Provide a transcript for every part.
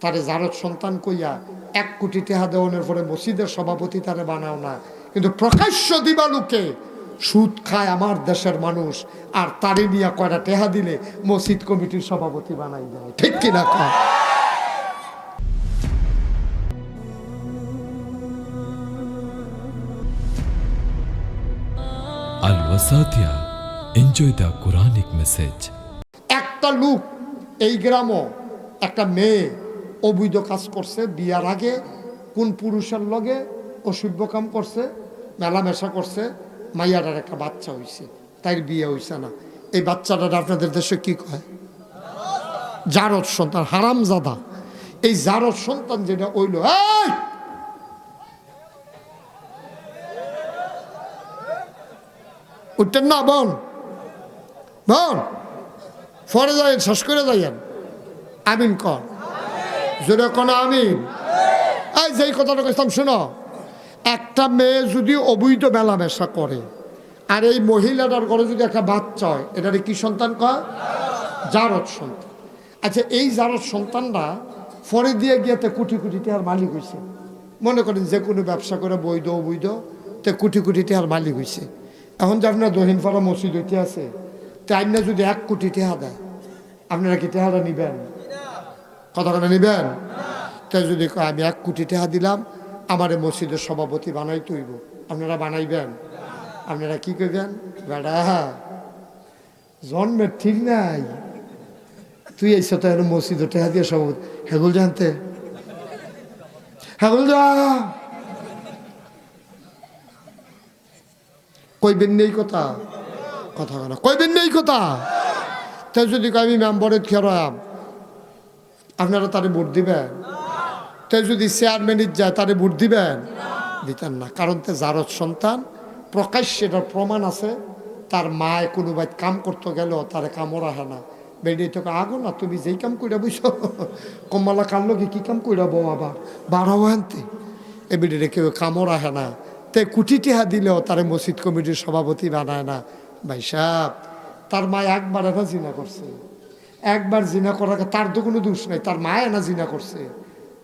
তারে জারদ সন্তান কইয়া এক কোটি টেহা দেওয়ানোর পরে মসজিদের সভাপতি তারে বানাও না। কিন্তু প্রকাশ্য দিবালুকে সুদ খায় আমার দেশের মানুষ আর তারে নিয়ে কয়টা টেহা দিলে মসজিদ কমিটির সভাপতি বানাই দেয়। ঠিক কিনা? কয় Quranic message. একটা লোক এই গ্রামও একটা মেয়ে অবৈধ কাজ করছে, বিয়ার আগে কোন পুরুষের লগে অসভ্য কাম করছে, মেলামেশা করছে, মাইয়াটার একটা বাচ্চা হইছে তাই বিয়ে হইছে না। এই বাচ্চাটা আপনাদের দেশে কি কয়? জারদ সন্তান হারাম জাদা এই জারদ সন্তান যেটা এই! উঠতেন না, বোন। বোন ফরে যাইন শেষ করে যাইয়েন। আমিন কর। আমিন এই যেই কথাটা কইতাম শোনো। একটা মেয়ে যদি অবৈধ মেলামেশা করে, আর এই মহিলাটার ঘরে যদি একটা বাচ্চা হয় এটারে কি সন্তান কয়? জারদ সন্তান। আচ্ছা এই জারদ সন্তানরা ফরে দিয়ে গিয়েতে কোটি কোটি টাকার মালিক হয়েছে মনে করেন যে কোনো ব্যবসা করে বৈধ, অবৈধ, তে কোটি কোটি টাকার মালিক হয়েছে এখন যে আপনার দহিনপাড়া মসজিদ হইতে আছে তাই না যদি এক কোটি টাকা দেয়, আপনারা কি টাকাটা নিবেন? করে নিবেন? তাই যদি আমি এক কোটি টাকা দিলাম, আমার মসজিদের সভাপতি বানাই তৈব আপনারা বানাইবেন? আপনারা কি করবেন বেড়া, জন্মের ঠিক নাই। তুই এই সাথে মসজিদ টেহা দিয়ে সভাপতি। হেগুল জানতে? হেগুল যা! কইবেন নেই কথা? কথা কইবেন নেই কথা? তাই যদি আমি মেম্বরের খেরাম আপনারা তারে ভোট দিবেন? তাই যদি চেয়ারম্যানের যায়, তারে ভোট দিবেন? দিতেন না, কারণ তে জারদ সন্তান, প্রকাশ্যে এটার প্রমাণ আছে, তার মায় কোনো বাইত কাম করতে গেল, তারে কামড় আহে না। বেরিয়ে তোকে আগো না, তুমি যেই কাম কইরা বুঝছ কমলা কানলো কি কি কাম কইরা বউ আবার? বাড়াও আনতে। এ বেরিয়ে কেউ কামড় আহে না। তে কুটি টিহা দিলেও তারে মসজিদ কমিটির সভাপতি বানায় না। ভাই সাহেব, তার মা একবার এনা জিনা করছে। একবার জিনা করার তার তো কোনো দোষ নাই, তার মা এনা জিনা করছে।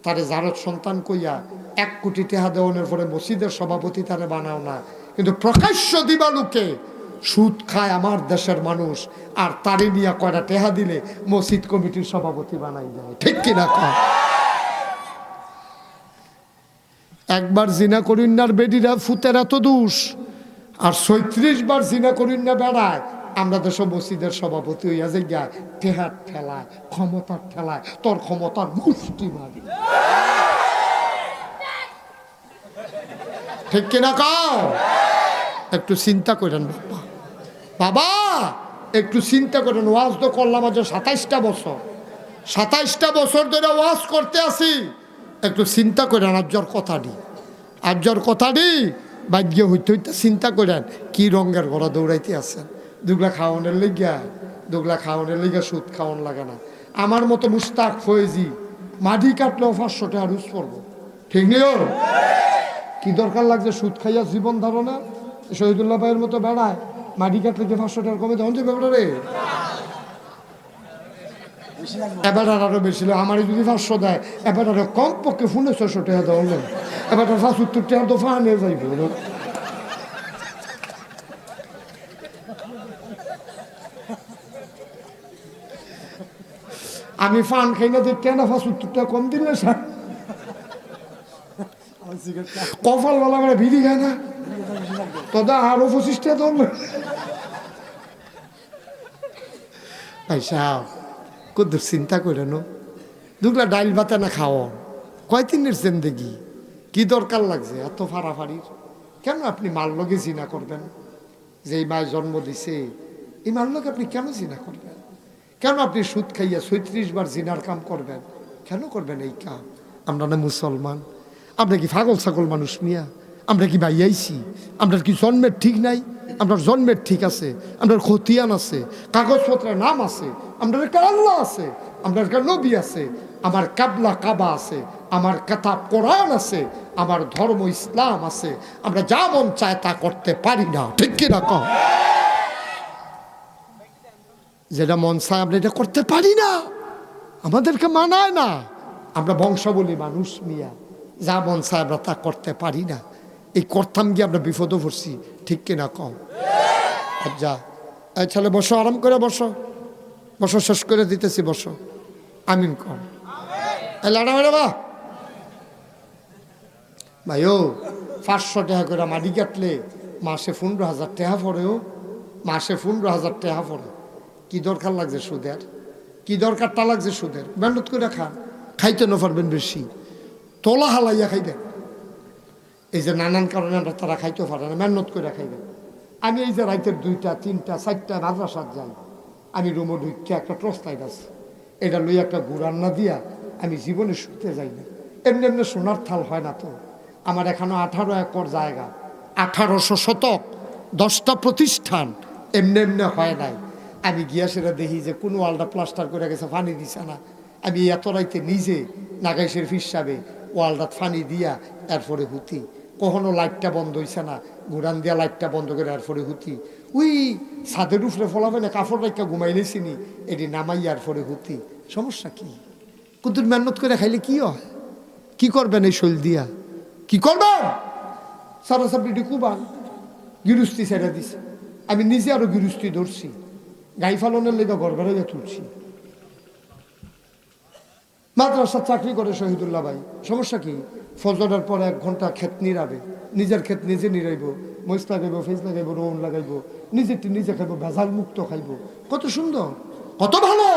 তারে জারদ সন্তান কইয়া এক কোটি টেহা দেওয়ানোর পরে মসজিদের সভাপতি তারে বানাও না। কিন্তু প্রকাশ্য দিবালুকে সুদ খায় আমার দেশের মানুষ, আর তারে নিয়ে কয়টা টেহা দিলে মসজিদ কমিটির সভাপতি বানাই দেয়। ঠিক কিনা কয়? একবার জিনা করিন্নার বেডিরা ফুতের এত দোষ, আর ছয়ত্রিশ বার জিনা করিন্না বেড়ায় আমরা দেশ মসজিদের সভাপতি হইয়া যে টেহার ঠেলায় ক্ষমতার ঠেলায় তোর ক্ষমতার মুষ্টি মারি। ঠিক কিনা কাও? একটু চিন্তা করেন, বাবা। বাবা, একটু চিন্তা করেন, ওয়াজ তো করলাম আজ সাতাইশটা বছর। সাতাইশটা বছর ধরে ওয়াজ করতে আসি একটু চিন্তা করেন আজ্জর কথাটি আজ্জর কথাটি বাদ্য হইতে হইতে চিন্তা করেন, কি রঙের ঘোড়া দৌড়াইতে আছেন। দুগলা খাওয়ানোর লেগিয়া, দুগলা খাওয়ানোর লেগিয়া সুদ খাওয়ান লাগে না। আমার মতো মুস্তাক ফয়েজি, মাটি কাটলেও পাঁচশো টাকা রুজ পড়ব। ঠিক নিও কি দরকার লাগছে সুদ খাইয়া জীবন ধারণা? শহীদুল্লাহ ভাইয়ের মতো বেড়ায়, মাটি কাটলে যে পাঁচশো টাকা কমে? তখন যে ব্যাপারটা রে। এবার আরও বেশি হলো। আমারই যদি পাঁচশো দেয়, এবার আরও কম পক্ষে ফোনে ছশো টাকা দেওয়া এবার আর পাঁচসত্তর টাকা যাইব। আমি ফান খাই না দেখতে না পাঁচসত্তর টাকা কম দিলে স্যার? কপাল বলা আমরা ভিড়ি খায় না। তদা আরও পঁচিশ টাকা ধরবে ভাই সাহ কত চিন্তা করে নো দুগলা ডাইল ভাতে না খাও কয় দিনের জিন্দেগি? কি দরকার লাগছে এত ফাড়াফাড়ির? কেন আপনি মার লগে জিনা করবেন? যে এই মায় জন্ম দিছে, এই মার লগে আপনি কেন জিনা করবেন? কেন আপনি সুদ খাইয়া ছয়ত্রিশ বার জিনার কাম করবেন? কেন করবেন এই কাম? আমরা না মুসলমান। আমরা কি পাগল ছাগল মানুষ মিয়া? আমরা কি বাইয়াইছি আমরা কি জন্মের ঠিক নাই? আপনার জন্মের ঠিক আছে। আপনার খতিয়ান আছে। কাগজপত্রের নাম আছে। আপনার একটা আল্লাহ আছে? আপনার একটা নবী আছে? আমার কাবলা কাবা আছে। আমার কাতাব কোরআন আছে। আমার ধর্ম ইসলাম আছে। আমরা যা মন চায় তা করতে পারি না। ঠিক কিনা কম যেটা মন চায় আমরা এটা করতে পারি না। আমাদেরকে মানায় না। আমরা বংশাবলী মানুষ মিয়া। যা মন চায় আমরা তা করতে পারি না। এই করতাম গিয়ে আমরা বিপদও পড়ছি। ঠিক কিনা কম যা এই ছেলে বসো, আরাম করে বসো। বসো, শেষ করে দিতেছি, বসো। আমিন কম ভাই ও পাঁচশো টাকা করে মাটি কাটলে মাসে পনেরো হাজার টাকা পড়েও মাসে পনেরো হাজার টাকা পড়ে। কি দরকার লাগছে সুদের? কি দরকারটা লাগছে সুদের? মেহনত করে খান খাইতে না পারবেন বেশি। তোলা হালাইয়া খাইবেন। এই যে নানান কারণে আমরা তারা খাইতে পারে না, মেহনত করে খাইবেন। আমি এই যে রাইতের দুইটা, তিনটা, চারটা মাদ্রাসাত যাই, আমি রুমো ঢুকতে একটা ট্রস্তাই আছে। এটা লই একটা গুড়ান না দিয়া আমি জীবনে শুতে যাই না। এমনি এমনি সোনার থাল হয় না তো। আমার এখনও আঠারো একর জায়গা, আঠারোশো শতক, দশটা প্রতিষ্ঠান এমনি এমনি হয় নাই। আমি গিয়া সেটা দেখি যে কোনো ওয়ালটা প্লাস্টার করে গেছে পানি দিছে না। আমি এত রাইতে নিজে নাগাইশের ফিসাবে ওয়ালটা ফানি দিয়া এরপরে হুতি। কখনো লাইটটা বন্ধ হইছে না, ঘুরান দিয়া লাইটটা বন্ধ করে এরপরে হুতি। ওই ছাদের উপরে ফলাবে না কাপড় রাখা ঘুমাইলেছি নি এটি নামাই এরপরে হুতি। সমস্যা কি? কুতুর মেহনত করে খাইলে কি হয়? কি করবেন এই শৈল দিয়া? কি করবেন? সারা সাপড়িটি কুবান। গিরুস্তি ছেড়ে দিছে। আমি নিজে আরও গিরুস্তি ধরছি। গাই ফালনের লেগে ঘর বেড়ে তুলছি। মাদ্রাসার চাকরি করে শহীদুল্লাহ ভাই। সমস্যা কি? ফজরের পর এক ঘণ্টা ক্ষেত নিরাবে। নিজের ক্ষেত নিজে নিরাইব মহিষ লাগাইব, ফেস লাগাইব রোন লাগাইব নিজেরটি নিজে খাইব, ভেজাল মুক্ত খাইব। কত সুন্দর, কত ভালো!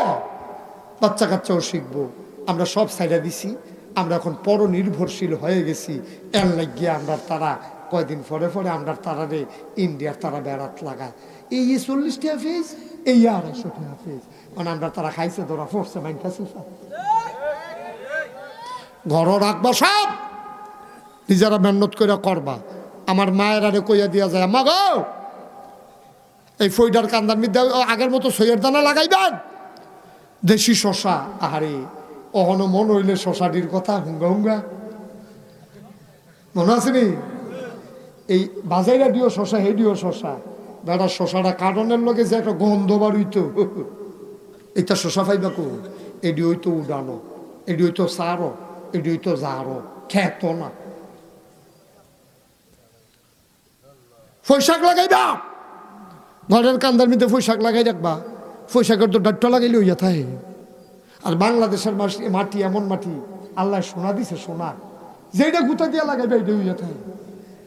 বাচ্চা কাচ্চাও শিখব। আমরা সব সাইডা দিছি, আমরা এখন পরনির্ভরশীল হয়ে গেছি। এর লাগিয়ে আমরা তারা কয়দিন পরে পরে আমরা তারারে ইন্ডিয়ার তারা বেড়াত লাগায় এই চল্লিশ টাকা ফেজ এই আড়াইশো টাকা ফেজ মানে আমরা তারা খাইছে ধরা ফোরছে মাইনটা ঘরও রাখবা সব। নিজেরা মেহনত করে করবা। আমার মায়ের আরে কইয়া দিয়া যায়, মা গো, এই ফইডার কান্দার মধ্যে আগের মতো সইয়ের দানা লাগাইবেন? দেশি শশা, আহারে, অহনো মন হইলে শশাটির কথা, হুঙ্গা হুঙ্গা। মনে আছে নি? এই বাজাইরা দিও শশা, হে দিও শশা। বেটা শশাটা কারণের লগে যে একটা গন্ধ বাড়ইতো এটা শশা পাইবা কো এডি হইতো উডানো, এডি হইতো সারো, এডি হইতো জারো, খেত না। ফৈশাক লাগাইবা? ঘরের কান্দার মধ্যে ফৈশাক লাগাই রাখবা। ফৈশাকের তো ডাট্টা লাগাইলে হইয়া থাকে। আর বাংলাদেশের মাটি- এমন মাটি, আল্লাহ সোনা দিছে, সোনা। যেটা গুতা দিয়া লাগাইবে এটা হইয়া থাকে।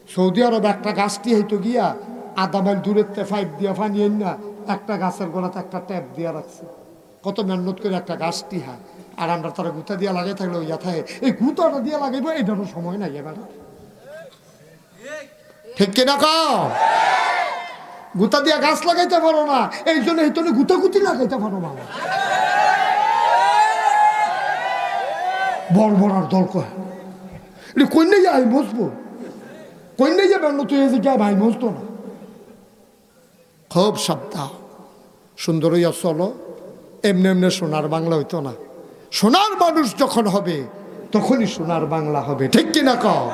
সৌদি আরব একটা গাছটি হইতো গিয়া আধা মাইল দূরের তে পাইপ দিয়া পানি আইন না, একটা গাছের গোড়াতে একটা ট্যাপ দিয়া রাখছে। কত মেহনত করে একটা গাছটি হয় আর আমরা তারা গুতা দিয়া লাগাই থাকলে ওই থাকে এই গুতাটা দিয়া লাগাইবো এটারও সময় নাই এবার। ঠিক কিনা কাও? গুতা দিয়া গাছ লাগাইতে পারো না, এই জন্য এই গুতা গুতি লাগাইতে পারো বড় আর দল কয়। যে আই বসবো। কন্যা যে বেন্ন তুই যে কে ভাই বসতো না। খুব সাবধান। সুন্দর হইয়া চলো। এমনি এমনি সোনার বাংলা হইতো না। সোনার মানুষ যখন হবে, তখনই সোনার বাংলা হবে। ঠিক কিনা কও?